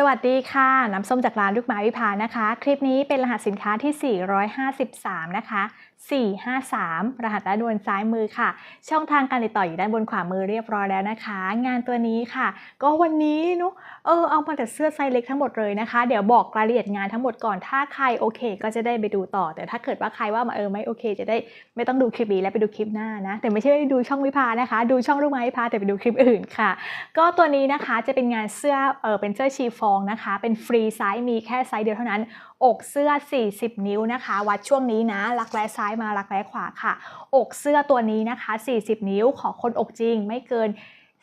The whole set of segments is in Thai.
สวัสดีค่ะ น้ำส้มจากร้านลูกไม้วิภานะคะ คลิปนี้เป็นรหัสสินค้าที่ 453 นะคะ 453 รหัสด้านบนซ้ายมือค่ะ ช่องทางการติดต่ออยู่ด้านบนขวามือเรียบร้อยแล้วนะคะ งานตัวนี้ค่ะ ก็วันนี้เนุเออเอามาแต่เสื้อไซส์เล็กทั้งหมดเลยนะคะ เดี๋ยวบอกรายละเอียดงานทั้งหมดก่อนถ้าใครโอเค ก็จะได้ไปดูต่อ แต่ถ้าเกิดว่าใครว่ามาเออไม่โอเค จะได้ไม่ต้องดูคลิปนี้แล้วไปดูคลิปหน้านะ แต่ไม่ใช่ดูช่องวิภานะคะ ดูช่องลูกไม้วิภาแต่ไปดูคลิปอื่นค่ะ ก็ตัวนี้นะคะจะเป็นงานเสื้อเออเป็นเสื้อชีฟองนะคะ เป็นฟรีไซส์มีแค่ไซส์เดียวเท่านั้น อกเสื้อ 40 นิ้วนะคะ วัดช่วงนี้นะ รักแร้ซ้ายมารักแร้ขวาค่ะ อกเสื้อตัวนี้นะคะ 40 นิ้ว ขอคนอกจริงไม่เกิน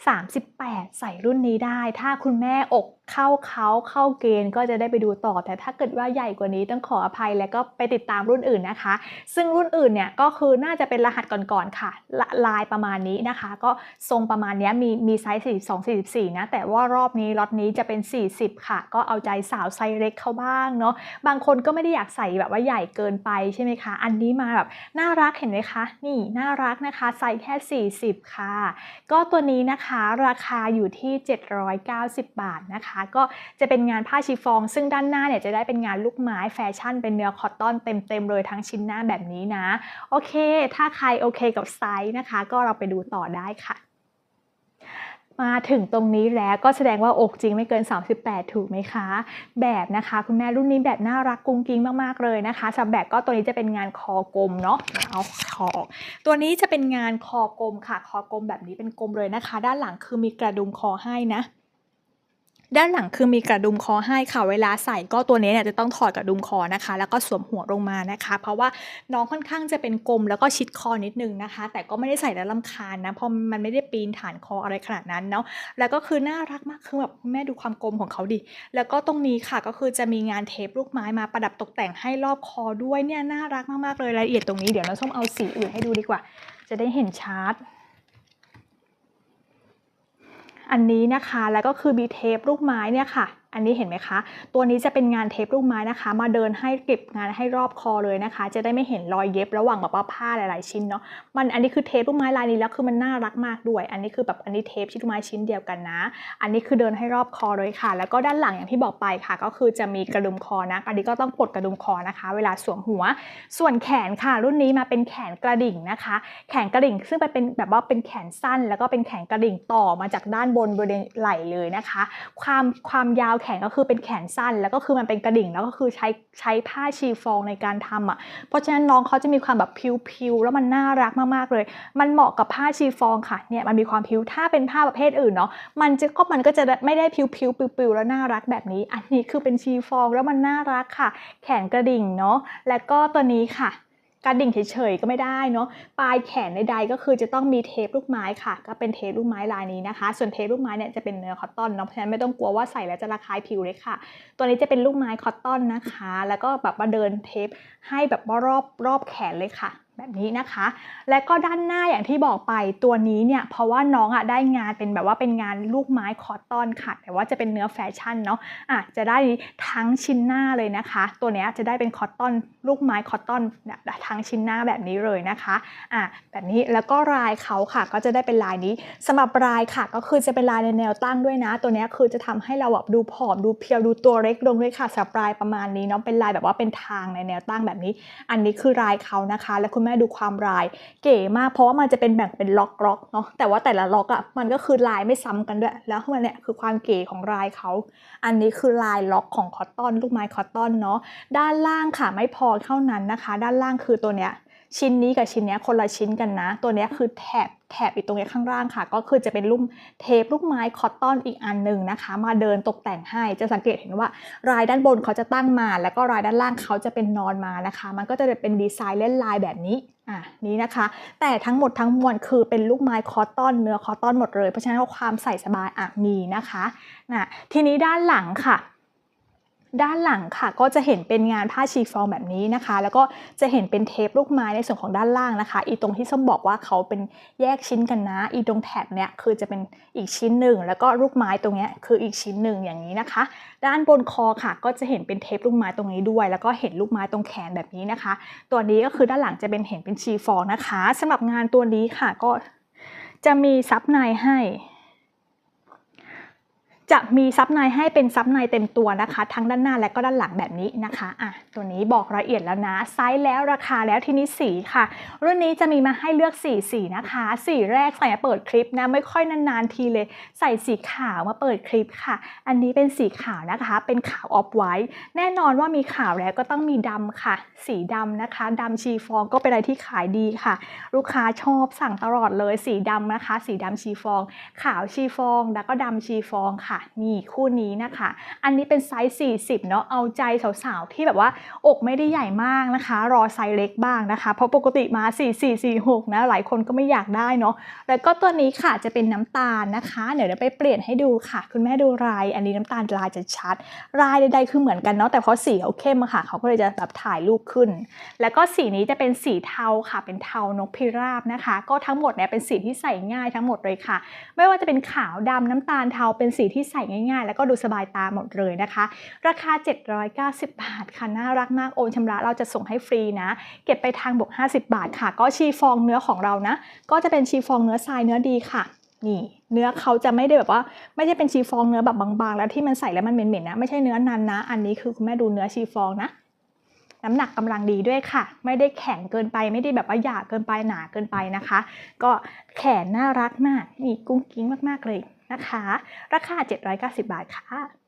38 ใส่รุ่นนี้ได้ ถ้าคุณแม่อกเข้าเขาเข้าเกณฑ์ก็จะได้ไปดูต่อ แต่ถ้าเกิดว่าใหญ่กว่านี้ต้องขออภัยแล้วก็ไปติดตามรุ่นอื่นนะคะ ซึ่งรุ่นอื่นเนี่ยก็คือน่าจะเป็นรหัสก่อนๆค่ะละลายประมาณนี้นะคะ ก็ทรงประมาณนี้มีมีไซส์42 44 นะ แต่ว่ารอบนี้ล็อตนี้จะเป็น 40 ค่ะ ก็เอาใจสาวไซส์เล็กเข้าบ้างเนาะบางคนก็ไม่ได้อยากใส่แบบว่าใหญ่เกินไปใช่ไหมคะ อันนี้มาแบบน่ารักเห็นไหมคะ นี่น่ารักนะคะไซส์แค่ 40 ค่ะ ก็ตัวนี้นะคะราคาอยู่ที่ 790 บาทนะคะ ก็จะเป็นงานผ้าชีฟอง ซึ่งด้านหน้าเนี่ยจะได้เป็นงานลูกไม้แฟชั่น เป็นเนื้อคอตตอนเต็มๆเลยทั้งชิ้นหน้าแบบนี้นะ โอเค ถ้าใครโอเคกับไซส์นะคะ ก็เราไปดูต่อได้ค่ะ มาถึงตรงนี้แล้วก็แสดงว่าอกจริงไม่เกิน 38 ถูกไหมคะ แบบนะคะ คุณแม่รุ่นนี้แบบน่ารักกุ้งกิ้งมากๆเลยนะคะสำหรับแบบก็ตัวนี้จะเป็นงานคอกลมเนาะเอาคอตัวนี้จะเป็นงานคอกลมค่ะ คอกลมแบบนี้เป็นกลมเลยนะคะ ด้านหลังคือมีกระดุมคอให้นะ ด้านหลังคือมีกระดุมคอให้ค่ะเวลาใส่ก็ตัวนี้เนี่ยจะต้องถอดกระดุมคอนะคะ แล้วก็สวมหัวลงมานะคะ เพราะว่าน้องค่อนข้างจะเป็นกลมแล้วก็ชิดคอนิดนึงนะคะ แต่ก็ไม่ได้ใส่แล้วลำคาญนะเพราะมันไม่ได้ปีนฐานคออะไรขนาดนั้นเนาะแล้วก็คือน่ารักมากคือแบบแม่ดูความกลมของเขาดิแล้วก็ตรงนี้ค่ะก็คือจะมีงานเทปลูกไม้มาประดับตกแต่งให้รอบคอด้วยเนี่ยน่ารักมากๆเลยรายละเอียดตรงนี้เดี๋ยวเราส้มเอาสีอื่นให้ดูดีกว่า จะได้เห็นชัด อันนี้นะคะ แล้วก็คือบีเทปลูกไม้เนี่ยค่ะ อันนี้เห็นไหมคะ ตัวนี้จะเป็นงานเทปลูกไม้นะคะ มาเดินให้เก็บงานให้รอบคอเลยนะคะ จะได้ไม่เห็นรอยเย็บระหว่างแบบว่าผ้าหลายๆชิ้นเนาะ มันอันนี้คือเทปลูกไม้ลายนี้แล้วคือมันน่ารักมากด้วย อันนี้คือแบบอันนี้เทปชิ้นลูกไม้ชิ้นเดียวกันนะ อันนี้คือเดินให้รอบคอเลยค่ะ แล้วก็ด้านหลังอย่างที่บอกไปค่ะ ก็คือจะมีกระดุมคอนะ อันนี้ก็ต้องปลดกระดุมคอนะคะ เวลาสวมหัว ส่วนแขนค่ะ รุ่นนี้มาเป็นแขนกระดิ่งนะคะ แขนกระดิ่ง ซึ่งเป็นแบบว่าเป็นแขนสั้น แล้วก็เป็นแขนกระดิ่งต่อมาจากด้านบนบริเวณไหล่เลยนะคะ ความความยาวแขนก็คือเป็นแขนสั้น แล้วก็คือมันเป็นกระดิ่งแล้วก็คือใช้ใช้ผ้าชีฟองในการทำอะเพราะฉะนั้นน้องเขาจะมีความแบบพิวๆแล้วมันน่ารักมากๆเลย มันเหมาะกับผ้าชีฟองค่ะเนี่ยมันมีความพิวถ้าเป็นผ้าประเภทอื่นเนาะมันจะก็มันก็จะไม่ได้พิวพิวปิวปิวแล้วน่ารักแบบนี้ อันนี้คือเป็นชีฟองแล้วมันน่ารักค่ะ แขนกระดิ่งเนาะแล้วก็ตัวนี้ค่ะ กระดิ่งเฉยๆก็ไม่ได้เนาะปลายแขนใดๆก็คือจะต้องมีเทปลูกไม้ค่ะ ก็เป็นเทปลูกไม้ลายนี้นะคะ ส่วนเทปลูกไม้เนี่ยจะเป็นเนื้อคอตตอนเนาะเพราะฉะนั้นไม่ต้องกลัวว่าใส่แล้วจะระคายผิวเลยค่ะ ตัวนี้จะเป็นลูกไม้คอตตอนนะคะ แล้วก็แบบมาเดินเทปให้แบบรอบรอบแขนเลยค่ะ แบบนี้นะคะ และก็ด้านหน้าอย่างที่บอกไปตัวนี้เนี่ย เพราะว่าน้องอะได้งานเป็นแบบว่าเป็นงานลูกไม้คอตตอนค่ะ แต่ว่าจะเป็นเนื้อแฟชั่นเนาะอะจะได้ทั้งชิ้นหน้าเลยนะคะ ตัวเนี้ยจะได้เป็นคอตตอนลูกไม้คอตตอนเนี่ยทั้งชิ้นหน้าแบบนี้เลยนะคะอะแบบนี้แล้วก็ลายเขาค่ะ ก็จะได้เป็นลายนี้สำหรับลายค่ะ ก็คือจะเป็นลายในแนวตั้งด้วยนะ ตัวเนี้ยคือจะทำให้เราแบบดูผอมดูเพียวดูตัวเล็กลงด้วยค่ะสำหรับลายประมาณนี้เนาะเป็นลายแบบว่าเป็นทางในแนวตั้งแบบนี้ อันนี้คือลายเขานะคะ และคุณแม่ดูความลาย เก๋มาก เพราะว่ามันจะเป็นแบ่งเป็นล็อกล็อกเนาะแต่ว่าแต่ละล็อกอะ่ะมันก็คือลายไม่ซ้ำกันด้วย แล้วมันเนี่ยคือความเก๋ของลายเขา อันนี้คือลายล็อกของคอตตอนลูกไม้คอตตอนเนาะด้านล่างค่ะไม่พอเท่านั้นนะคะ ด้านล่างคือตัวเนี้ย ชิ้นนี้กับชิ้นนี้คนละชิ้นกันนะ ตัวนี้คือแถบแถบอีกตรงนี้ข้างล่างค่ะ ก็คือจะเป็นลูกเทปลูกไม้คอตตอนอีกอันหนึ่งนะคะ มาเดินตกแต่งให้จะสังเกตเห็นว่ารายด้านบนเขาจะตั้งมา แล้วก็รายด้านล่างเขาจะเป็นนอนมานะคะ มันก็จะเป็นดีไซน์เล่นลายแบบนี้อะนี้นะคะ แต่ทั้งหมดทั้งมวลคือเป็นลูกไม้คอตตอนเนื้อคอตตอนหมดเลยเพราะฉะนั้นความใส่สบายอะมีนะคะนะทีนี้ด้านหลังค่ะ ด้านหลังค่ะ ก็จะเห็นเป็นงานผ้าชีฟองแบบนี้นะคะ แล้วก็จะเห็นเป็นเทปลูกไม้ในส่วนของด้านล่างนะคะ อีตรงที่ส้มบอกว่าเขาเป็นแยกชิ้นกันนะ อีตรงแถบเนี้ยคือจะเป็นอีกชิ้นหนึ่ง แล้วก็ลูกไม้ตรงเนี้ยคืออีกชิ้นหนึ่งอย่างนี้นะคะ ด้านบนคอค่ะ ก็จะเห็นเป็นเทปลูกไม้ตรงนี้ด้วย แล้วก็เห็นลูกไม้ตรงแขนแบบนี้นะคะ ตัวนี้ก็คือด้านหลังจะเป็นเห็นเป็นชีฟองนะคะสำหรับงานตัวนี้ค่ะก็จะมีซับในให้ จะมีซับในให้เป็นซับในเต็มตัวนะคะ ทั้งด้านหน้าและก็ด้านหลังแบบนี้นะคะอะตัวนี้บอกรายละเอียดแล้วนะไซส์แล้วราคาแล้วทีนี้สีค่ะ รุ่นนี้จะมีมาให้เลือกสีสีนะคะ สีแรกใส่มาเปิดคลิปนะไม่ค่อยนานๆทีเลย ใส่สีขาวมาเปิดคลิปค่ะ อันนี้เป็นสีขาวนะคะ เป็นขาวออฟไวท์แน่นอนว่ามีขาวแล้วก็ต้องมีดำค่ะ สีดำนะคะดำชีฟองก็เป็นอะไรที่ขายดีค่ะ ลูกค้าชอบสั่งตลอดเลยสีดำนะคะ สีดำชีฟอง ขาวชีฟองแล้วก็ดำชีฟองค่ะนี่คู่นี้นะคะ อันนี้เป็นไซส์ 40 เนาะเอาใจสาวๆ ที่แบบว่าอกไม่ได้ใหญ่มากนะคะ รอไซส์เล็กบ้างนะคะ เพราะปกติมา 44 46 นะ หลายคนก็ไม่อยากได้เนาะแล้วก็ตัวนี้ค่ะจะเป็นน้ำตาลนะคะ เดี๋ยวเราไปเปลี่ยนให้ดูค่ะ คุณแม่ดูลาย อันนี้น้ำตาลลายจะชัดลายใดๆคือเหมือนกันเนาะแต่เพราะสีเขาเข้มอะค่ะ เขาก็เลยจะแบบถ่ายรูปขึ้น แล้วก็สีนี้จะเป็นสีเทาค่ะ เป็นเทานกพิราบนะคะ ก็ทั้งหมดเนี่ยเป็นสีที่ใส่ง่ายทั้งหมดเลยค่ะ ไม่ว่าจะเป็นขาวดำน้ำตาลเทาเป็นสีที่ใส่ง่ายๆ แล้วก็ดูสบายตาหมดเลยนะคะ ราคา 790 บาทค่ะ น่ารักมากโอนชำระเราจะส่งให้ฟรีนะ เก็บไปทางบวก 50 บาทค่ะ ก็ชีฟองเนื้อของเรานะ ก็จะเป็นชีฟองเนื้อทรายเนื้อดีค่ะนี่เนื้อเขาจะไม่ได้แบบว่าไม่ใช่เป็นชีฟองเนื้อแบบบางๆ แล้วที่มันใส่แล้วมันเหม็นๆนะไม่ใช่เนื้อนันนะ อันนี้คือคุณแม่ดูเนื้อชีฟองนะ น้ำหนักกำลังดีด้วยค่ะ ไม่ได้แข็งเกินไปไม่ได้แบบว่าหยาบเกินไปหนาเกินไปนะคะ ก็แขนน่ารักมากนี่กุ้งกิ้งมากๆเลย นะคะ ราคา 790 บาทค่ะ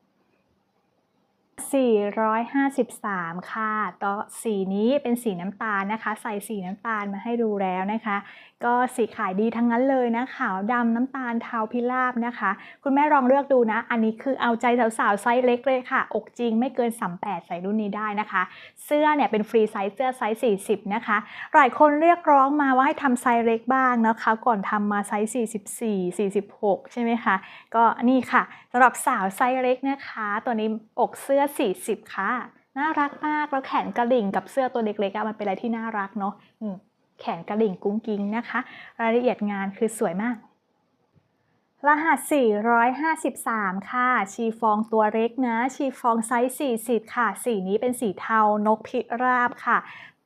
453 ค่ะ ต่อสีนี้เป็นสีน้ำตาลนะคะ ใส่สีน้ำตาลมาให้ดูแล้วนะคะ ก็สีขายดีทั้งนั้นเลยนะขาวดำน้ำตาลเทาพิราบนะคะ คุณแม่ลองเลือกดูนะ อันนี้คือเอาใจสาวๆไซส์เล็กเลยค่ะ อกจริงไม่เกิน 38 ใส่รุ่นนี้ได้นะคะ เสื้อเนี่ยเป็นฟรีไซส์เสื้อไซส์ 40 นะคะ หลายคนเรียกร้องมาว่าให้ทำไซส์เล็กบ้างนะคะ ก่อนทำมาไซส์ 44 46 ใช่ไหมคะ ก็นี่ค่ะสำหรับสาวไซส์เล็กนะคะ ตัวนี้อกเสื้อ 40 ค่ะ น่ารักมาก แล้วแขนกระดิ่งกับเสื้อตัวเล็กๆมันเป็นอะไรที่น่ารักเนาะแขนกระดิ่งกุ้งกิ้งนะคะ รายละเอียดงานคือสวยมาก รหัส 453 ค่ะ ชีฟองตัวเล็กนะ ชีฟองไซส์ 40 ค่ะ สีนี้เป็นสีเทานกพิราบค่ะ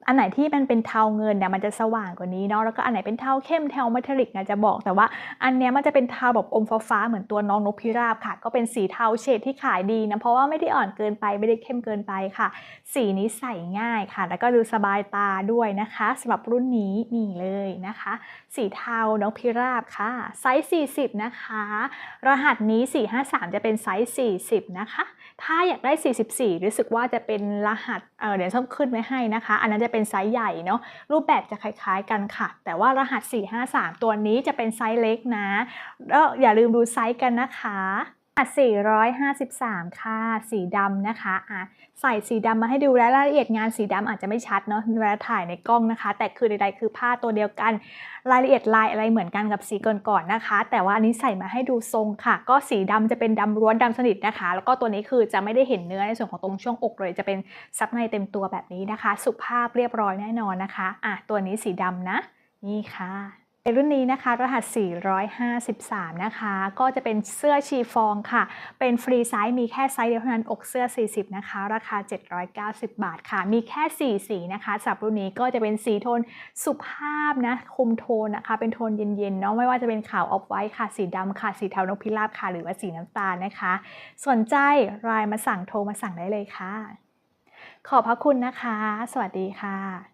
อันไหนที่มันเป็นเทาเงินเนี่ยมันจะสว่างกว่านี้เนาะแล้วก็อันไหนเป็นเทาเข้มเทาเมทัลลิกเนะจะบอกแต่ว่าอันเนี้ยมันจะเป็นเทาแบบอมฟ้าๆเหมือนตัวน้องนกพิราบค่ะ ก็เป็นสีเทาเฉดที่ขายดีนะเพราะว่าไม่ได้อ่อนเกินไปไม่ได้เข้มเกินไปค่ะ สีนี้ใส่ง่ายค่ะ แล้วก็ดูสบายตาด้วยนะคะสำหรับรุ่นนี้นี่เลยนะคะ สีเทานกพิราบค่ะไซส์40 นะคะ รหัสนี้ 453 จะเป็นไซส์40 นะคะ ถ้าอยากได้ 44 รู้สึกว่าจะเป็นรหัสเออเดี๋ยวส้มขึ้นไว้ให้นะคะ อันนั้นจะเป็นไซส์ใหญ่เนาะรูปแบบจะคล้ายๆกันค่ะ แต่ว่ารหัส 453 ตัวนี้จะเป็นไซส์เล็กนะอย่าลืมดูไซส์กันนะคะ 453 ค่ะ สีดำนะคะอะใส่สีดำมาให้ดูและรายละเอียดงานสีดำอาจจะไม่ชัดเนาะเวลาถ่ายในกล้องนะคะ แต่คือใดๆคือผ้าตัวเดียวกัน รายละเอียดลายอะไรเหมือนกันกับสีก่อนๆนะคะ แต่ว่าอันนี้ใส่มาให้ดูทรงค่ะ ก็สีดำจะเป็นดำล้วนดำสนิทนะคะ แล้วก็ตัวนี้คือจะไม่ได้เห็นเนื้อในส่วนของตรงช่วงอกเลย จะเป็นซับในเต็มตัวแบบนี้นะคะ สุภาพเรียบร้อยแน่นอนนะคะอะตัวนี้สีดำนะ นี่ค่ะ ในรุ่นนี้นะคะรหัส 453 นะคะ ก็จะเป็นเสื้อชีฟองค่ะ เป็นฟรีไซส์มีแค่ไซส์เดียวเท่านั้นอกเสื้อ 40 นะคะ ราคา 790 บาทค่ะ มีแค่ 4 สีนะคะสำหรับรุ่นนี้ก็จะเป็นสีโทนสุภาพนะ คุมโทนนะคะ เป็นโทนเย็นๆเนาะไม่ว่าจะเป็นขาวออฟไวท์ค่ะ สีดำค่ะ สีเทานกพิราบค่ะ หรือว่าสีน้ำตาลนะคะ สนใจไลน์มาสั่งโทรมาสั่งได้เลยค่ะ ขอบพระคุณนะคะ สวัสดีค่ะ